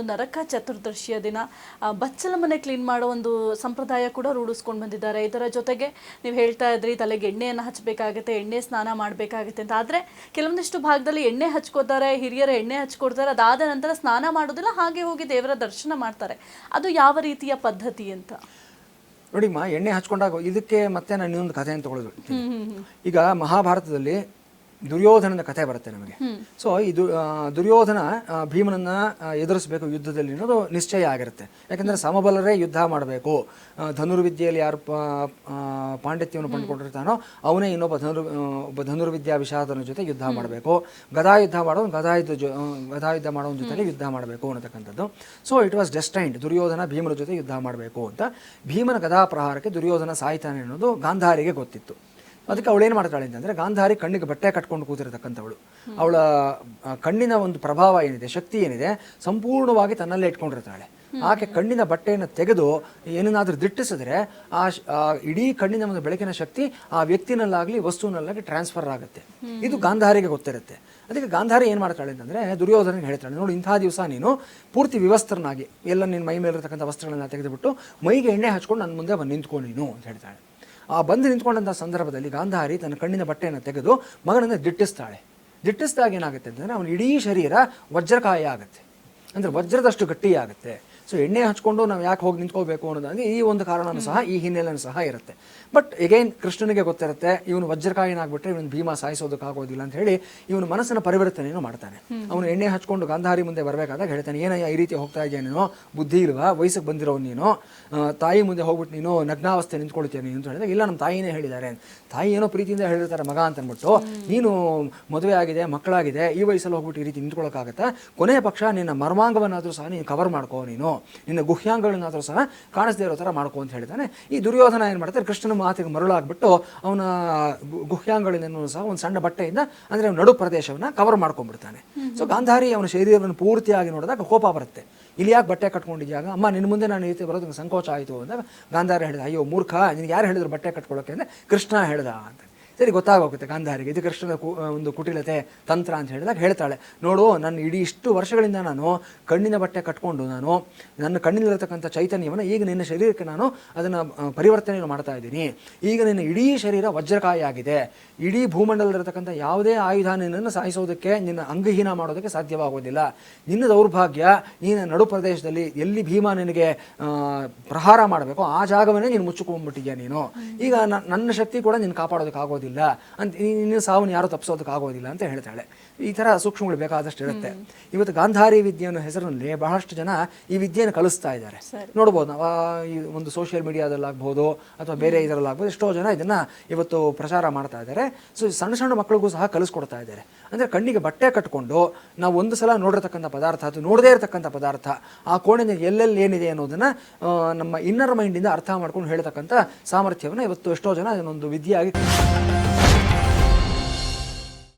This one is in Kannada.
ಒಂದು ನರಕ ಚತುರ್ದಶಿಯ ದಿನ. ಬಚ್ಚಲ ಮನೆ ಕ್ಲೀನ್ ಮಾಡೋ ಒಂದು ಸಂಪ್ರದಾಯ ಕೂಡ ರೂಢಿಸ್ಕೊಂಡು ಬಂದಿದ್ದಾರೆ. ಇದರ ಜೊತೆಗೆ ನೀವು ಹೇಳ್ತಾ ಇದ್ರಿ ತಲೆಗೆ ಎಣ್ಣೆಯನ್ನು ಹಚ್ಚಬೇಕಾಗುತ್ತೆ ಎಣ್ಣೆ ಸ್ನಾನ ಮಾಡಬೇಕಾಗುತ್ತೆ ಅಂತ. ಆದರೆ ಕೆಲವೊಂದಿಷ್ಟು ಭಾಗದಲ್ಲಿ ಎಣ್ಣೆ ಹಚ್ಕೋತಾರೆ ಹಿರಿಯರ ಎಣ್ಣೆ ಹಚ್ಕೊಡ್ತಾರೆ ಅದಾದ ನಂತರ ಸ್ನಾನ ಮಾಡೋದಿಲ್ಲ ಹಾಗೆ ಹೋಗಿ ದೇವರ ದರ್ಶನ ಮಾಡ್ತಾರೆ. ಅದು ಯಾವ ರೀತಿಯ ಪದ್ಧತಿ ಅಂತ? ನೋಡಿಮ್ಮ ಎಣ್ಣೆ ಹಚ್ಕೊಂಡಾಗ ಇದಕ್ಕೆ ಮತ್ತೆ ನಾನು ಇನ್ನೊಂದು ಕಥೆಯನ್ನು ತಗೊಳ್ಳೋದು ಈಗ ಮಹಾಭಾರತದಲ್ಲಿ ದುರ್ಯೋಧನನ ಕಥೆ ಬರುತ್ತೆ ನಮಗೆ. ಸೊ ಇದು ದುರ್ಯೋಧನ ಭೀಮನನ್ನ ಎದುರಿಸಬೇಕು ಯುದ್ಧದಲ್ಲಿ ಅನ್ನೋದು ನಿಶ್ಚಯ ಆಗಿರುತ್ತೆ. ಯಾಕಂದ್ರೆ ಸಮಬಲರೇ ಯುದ್ಧ ಮಾಡಬೇಕು. ಧನುರ್ವಿದ್ಯೆಯಲ್ಲಿ ಯಾರು ಪಾಂಡಿತ್ಯವನ್ನು ಪಂಡ್ಕೊಂಡಿರ್ತಾನೋ ಅವನೇ ಇನ್ನೊಬ್ಬ ಧನುರ್ ಒಬ್ಬ ಧನುರ್ವಿದ್ಯಾ ವಿಷಾದನ ಜೊತೆ ಯುದ್ಧ ಮಾಡಬೇಕು. ಗದಾ ಯುದ್ಧ ಮಾಡೋನು ಗದಾ ಯುದ್ಧ ಜೊ ಗದಾ ಯುದ್ಧ ಮಾಡೋನ ಜೊತೆಲಿ ಯುದ್ಧ ಮಾಡಬೇಕು ಅನ್ನತಕ್ಕಂಥದ್ದು. So it was destined Duryodhana ಭೀಮನ ಜೊತೆ ಯುದ್ಧ ಮಾಡಬೇಕು ಅಂತ. ಭೀಮನ ಗದಾ ಪ್ರಹಾರಕ್ಕೆ ದುರ್ಯೋಧನ ಸಾಯ್ತಾನೆ ಅನ್ನೋದು ಗಾಂಧಾರಿಗೆ ಗೊತ್ತಿತ್ತು. ಅದಕ್ಕೆ ಅವಳು ಏನು ಮಾಡ್ತಾಳೆ ಅಂತಂದ್ರೆ ಗಾಂಧಾರಿ ಕಣ್ಣಿಗೆ ಬಟ್ಟೆ ಕಟ್ಕೊಂಡು ಕೂತಿರತಕ್ಕಂಥವಳು. ಅವಳ ಕಣ್ಣಿನ ಒಂದು ಪ್ರಭಾವ ಏನಿದೆ, ಶಕ್ತಿ ಏನಿದೆ, ಸಂಪೂರ್ಣವಾಗಿ ತನ್ನಲ್ಲೇ ಇಟ್ಕೊಂಡಿರ್ತಾಳೆ. ಆಕೆ ಕಣ್ಣಿನ ಬಟ್ಟೆಯನ್ನು ತೆಗೆದು ಏನನ್ನಾದರೂ ದಿಟ್ಟಿಸಿದ್ರೆ ಆ ಇಡೀ ಕಣ್ಣಿನ ಒಂದು ಬೆಳಕಿನ ಶಕ್ತಿ ಆ ವ್ಯಕ್ತಿನಲ್ಲಾಗ್ಲಿ, ವಸ್ತುವಿನಲ್ಲಾಗಲಿ ಟ್ರಾನ್ಸ್ಫರ್ ಆಗುತ್ತೆ. ಇದು ಗಾಂಧಾರಿಗೆ ಗೊತ್ತಿರುತ್ತೆ. ಅದಕ್ಕೆ ಗಾಂಧಾರಿ ಏನು ಮಾಡ್ತಾಳೆ ಅಂತಂದ್ರೆ ದುರ್ಯೋಧನಿಗೆ ಹೇಳ್ತಾಳೆ, ನೋಡಿ, ಇಂಥ ದಿವಸ ನೀನು ಪೂರ್ತಿ ವಿವಸ್ತ್ರನಾಗಿ, ಎಲ್ಲ ನಿನ್ನ ಮೈ ಮೇಲಿರ್ತಕ್ಕಂಥ ವಸ್ತ್ರಗಳನ್ನ ತೆಗೆದುಬಿಟ್ಟು ಮೈಗೆ ಎಣ್ಣೆ ಹಚ್ಕೊಂಡು ನನ್ನ ಮುಂದೆ ಬಂದು ನಿಂತ್ಕೊ ನೀನು, ಅಂತ ಹೇಳ್ತಾಳೆ. ಆ ಬಂದು ನಿಂತ್ಕೊಂಡಂಥ ಸಂದರ್ಭದಲ್ಲಿ ಗಾಂಧಾರಿ ತನ್ನ ಕಣ್ಣಿನ ಬಟ್ಟೆಯನ್ನು ತೆಗೆದು ಮಗನನ್ನು ದಿಟ್ಟಿಸ್ತಾಳೆ. ದಿಟ್ಟಿಸಿದಾಗ ಏನಾಗುತ್ತೆ ಅಂತಂದರೆ, ಅವನ ಇಡೀ ಶರೀರ ವಜ್ರಕಾಯ ಆಗುತ್ತೆ. ಅಂದರೆ ವಜ್ರದಷ್ಟು ಗಟ್ಟಿ ಆಗುತ್ತೆ ಸೊ ಎಣ್ಣೆ ಹಚ್ಕೊಂಡು ನಾವು ಯಾಕೆ ಹೋಗಿ ನಿಂತ್ಕೋಬೇಕು ಅನ್ನೋದಾಗಿ ಈ ಒಂದು ಕಾರಣನೂ ಸಹ ಈ ಹಿನ್ನೆಲೆನೂ ಸಹ ಇರುತ್ತೆ. ಬಟ್ ಎಗೈನ್ ಕೃಷ್ಣನಿಗೆ ಗೊತ್ತಿರುತ್ತೆ, ಇವನು ವಜ್ರಕಾಯಿನಾಗ್ಬಿಟ್ರೆ ಇವನು ಭೀಮ ಸಾಯಿಸೋದಕ್ಕಾಗೋದಿಲ್ಲ ಅಂತ ಹೇಳಿ ಇವನು ಮನಸ್ಸಿನ ಪರಿವರ್ತನೆಯನ್ನು ಮಾಡ್ತಾನೆ. ಅವನು ಎಣ್ಣೆ ಹಚ್ಕೊಂಡು ಗಾಂಧಾರಿ ಮುಂದೆ ಬರಬೇಕಾದಾಗ ಹೇಳ್ತಾನೆ, ಏನಯ್ಯ ಈ ರೀತಿ ಹೋಗ್ತಾ ಇದೆಯಾ ನೀನು? ಬುದ್ಧಿ ಇಲ್ವಾ? ವಯಸ್ಸಿಗೆ ಬಂದಿರೋ ನೀನು? ತಾಯಿ ಮುಂದೆ ಹೋಗ್ಬಿಟ್ಟು ನೀನು ನಗ್ನಾವಸ್ಥೆ ನಿಂತ್ಕೊಳ್ತೀಯ ನೀನು? ಅಂತ ಹೇಳಿದಾಗ ಇಲ್ಲ ನಮ್ಮ ತಾಯಿನೇ ಹೇಳಿದ್ದಾರೆ ತಾಯಿ ಏನೋ ಪ್ರೀತಿಯಿಂದ ಹೇಳಿರ್ತಾರೆ, ಮಗ ಅಂತ ಅಂದ್ಬಿಟ್ಟು ನೀನು ಮದುವೆ ಆಗಿದೆ, ಮಕ್ಕಳಾಗಿದೆ, ಈ ವಯಸ್ಸಲ್ಲಿ ಹೋಗ್ಬಿಟ್ಟು ಈ ರೀತಿ ನಿಂತ್ಕೊಳ್ಳೋಕ್ಕಾಗತ್ತಾ ಕೊನೆಯ ಪಕ್ಷ ನಿನ್ನ ಮರ್ಮಾಂಗವನ್ನಾದರೂ ಸಹ ನೀನು ಕವರ್ ಮಾಡ್ಕೋ ನೀನು. ನಿನ್ನ ಗುಹ್ಯಾಂಗಗಳನ್ನಾದರೂ ಸಹ ಕಾಣಿಸದೇ ಇರೋ ಥರ ಮಾಡ್ಕೊ ಅಂತ ಹೇಳಿದ್ದಾನೆ. ಈ ದುರ್ಯೋಧನ ಏನು ಮಾಡ್ತಾರೆ? ಕೃಷ್ಣನ ಮಾತಿಗೆ ಮರಳಾಗ್ಬಿಟ್ಟು ಅವನ ಗು- ಗುಹ್ಯಾಂಗಳಿಂದನೂ ಸಹ ಒಂದು ಸಣ್ಣ ಬಟ್ಟೆಯಿಂದ ಅಂದರೆ ಅವನ ನಡು ಪ್ರದೇಶವನ್ನು ಕವರ್ ಮಾಡ್ಕೊಂಡ್ಬಿಡ್ತಾನೆ. ಸೊ ಗಾಂಧಾರಿ ಅವನ ಶರೀರವನ್ನು ಪೂರ್ತಿಯಾಗಿ ನೋಡಿದಾಗ ಕೋಪ ಬರುತ್ತೆ. ಇಲ್ಲಿ ಯಾಕೆ ಬಟ್ಟೆ ಕಟ್ಕೊಂಡಿದ್ದಾಗ ಅಮ್ಮ ನಿನ್ನ ಮುಂದೆ ನಾನು ಈ ರೀತಿ ಬರೋದಕ್ಕೆ ಸಂಕೋಚ ಆಯಿತು ಅಂದಾಗ ಗಾಂಧಾರಿ ಹೇಳಿದ ಅಯ್ಯೋ ಮೂರ್ಖ ನಿನಗೆ ಯಾರು ಹೇಳಿದ್ರು ಬಟ್ಟೆ ಕಟ್ಕೊಳ್ಳೋಕೆ ಅಂದರೆ ಕೃಷ್ಣ ಹೇಳ್ದ ಅಂತ. ಸರಿ, ಗೊತ್ತಾಗೋಗುತ್ತೆ ಗಾಂಧಾರಿಗೆ ಇದು ಕೃಷ್ಣನ ಒಂದು ಕುಟಿಲತೆ ತಂತ್ರ ಅಂತ ಹೇಳಿದಾಗ ಹೇಳ್ತಾಳೆ, ನೋಡು, ನನ್ನ ಇಡೀ ಇಷ್ಟು ವರ್ಷಗಳಿಂದ ನಾನು ಕಣ್ಣಿನ ಬಟ್ಟೆ ಕಟ್ಕೊಂಡು ನಾನು ನನ್ನ ಕಣ್ಣಿನಲ್ಲಿರತಕ್ಕಂಥ ಚೈತನ್ಯವನ್ನು ಈಗ ನಿನ್ನ ಶರೀರಕ್ಕೆ ನಾನು ಅದನ್ನು ಪರಿವರ್ತನೆಯನ್ನು ಮಾಡ್ತಾ ಇದ್ದೀನಿ. ಈಗ ನಿನ್ನ ಇಡೀ ಶರೀರ ವಜ್ರಕಾಯ ಆಗಿದೆ. ಇಡೀ ಭೂಮಂಡಲದಲ್ಲಿರತಕ್ಕಂಥ ಯಾವುದೇ ಆಯುಧ ನಿನ್ನನ್ನು ಸಾಯಿಸೋದಕ್ಕೆ, ನಿನ್ನ ಅಂಗಹೀನ ಮಾಡೋದಕ್ಕೆ ಸಾಧ್ಯವಾಗೋದಿಲ್ಲ. ನಿನ್ನ ದೌರ್ಭಾಗ್ಯ ನೀನು ನಡು ಪ್ರದೇಶದಲ್ಲಿ ಎಲ್ಲಿ ಭೀಮ ನಿನಗೆ ಪ್ರಹಾರ ಮಾಡಬೇಕು ಆ ಜಾಗವನ್ನೇ ನೀನು ಮುಚ್ಚಿಕೊಂಡ್ಬಿಟ್ಟಿದ್ಯಾ ನೀನು. ಈಗ ನನ್ನ ಶಕ್ತಿ ಕೂಡ ನೀನು ಕಾಪಾಡೋದಕ್ಕಾಗೋದಿಲ್ಲ ಅಂತ ನೀ- ನಿನ್ನ ಸಾವನ್ನು ಯಾರು ತಪ್ಪಿಸೋದಕ್ಕಾಗೋದಿಲ್ಲ ಅಂತ ಹೇಳ್ತಾಳೆ. ಈ ಥರ ಸೂಕ್ಷ್ಮಗಳು ಬೇಕಾದಷ್ಟು ಇರುತ್ತೆ. ಇವತ್ತು ಗಾಂಧಾರಿ ವಿದ್ಯೆ ಅನ್ನೋ ಹೆಸರಿನಲ್ಲಿ ಬಹಳಷ್ಟು ಜನ ಈ ವಿದ್ಯೆಯನ್ನು ಕಲಿಸ್ತಾ ಇದ್ದಾರೆ. ನೋಡ್ಬೋದು ನಾವು ಈ ಒಂದು ಸೋಷಿಯಲ್ ಮೀಡಿಯಾದಲ್ಲಾಗ್ಬೋದು ಅಥವಾ ಬೇರೆ ಇದರಲ್ಲಾಗ್ಬೋದು ಎಷ್ಟೋ ಜನ ಇದನ್ನು ಇವತ್ತು ಪ್ರಚಾರ ಮಾಡ್ತಾ ಇದ್ದಾರೆ. ಸೊ ಸಣ್ಣ ಸಣ್ಣ ಮಕ್ಕಳಿಗೂ ಸಹ ಕಲಿಸ್ಕೊಡ್ತಾ ಇದ್ದಾರೆ. ಅಂದರೆ ಕಣ್ಣಿಗೆ ಬಟ್ಟೆ ಕಟ್ಕೊಂಡು ನಾವು ಒಂದು ಸಲ ನೋಡಿರ್ತಕ್ಕಂಥ ಪದಾರ್ಥ ಅದು ನೋಡದೇ ಇರತಕ್ಕಂಥ ಪದಾರ್ಥ ಆ ಕೋಣೆನ ಎಲ್ಲೆಲ್ಲಿ ಏನಿದೆ ಅನ್ನೋದನ್ನು ನಮ್ಮ ಇನ್ನರ್ ಮೈಂಡಿಂದ ಅರ್ಥ ಮಾಡ್ಕೊಂಡು ಹೇಳ್ತಕ್ಕಂಥ ಸಾಮರ್ಥ್ಯವನ್ನು ಇವತ್ತು ಎಷ್ಟೋ ಜನ ಅದನ್ನೊಂದು ವಿದ್ಯೆಯಾಗಿ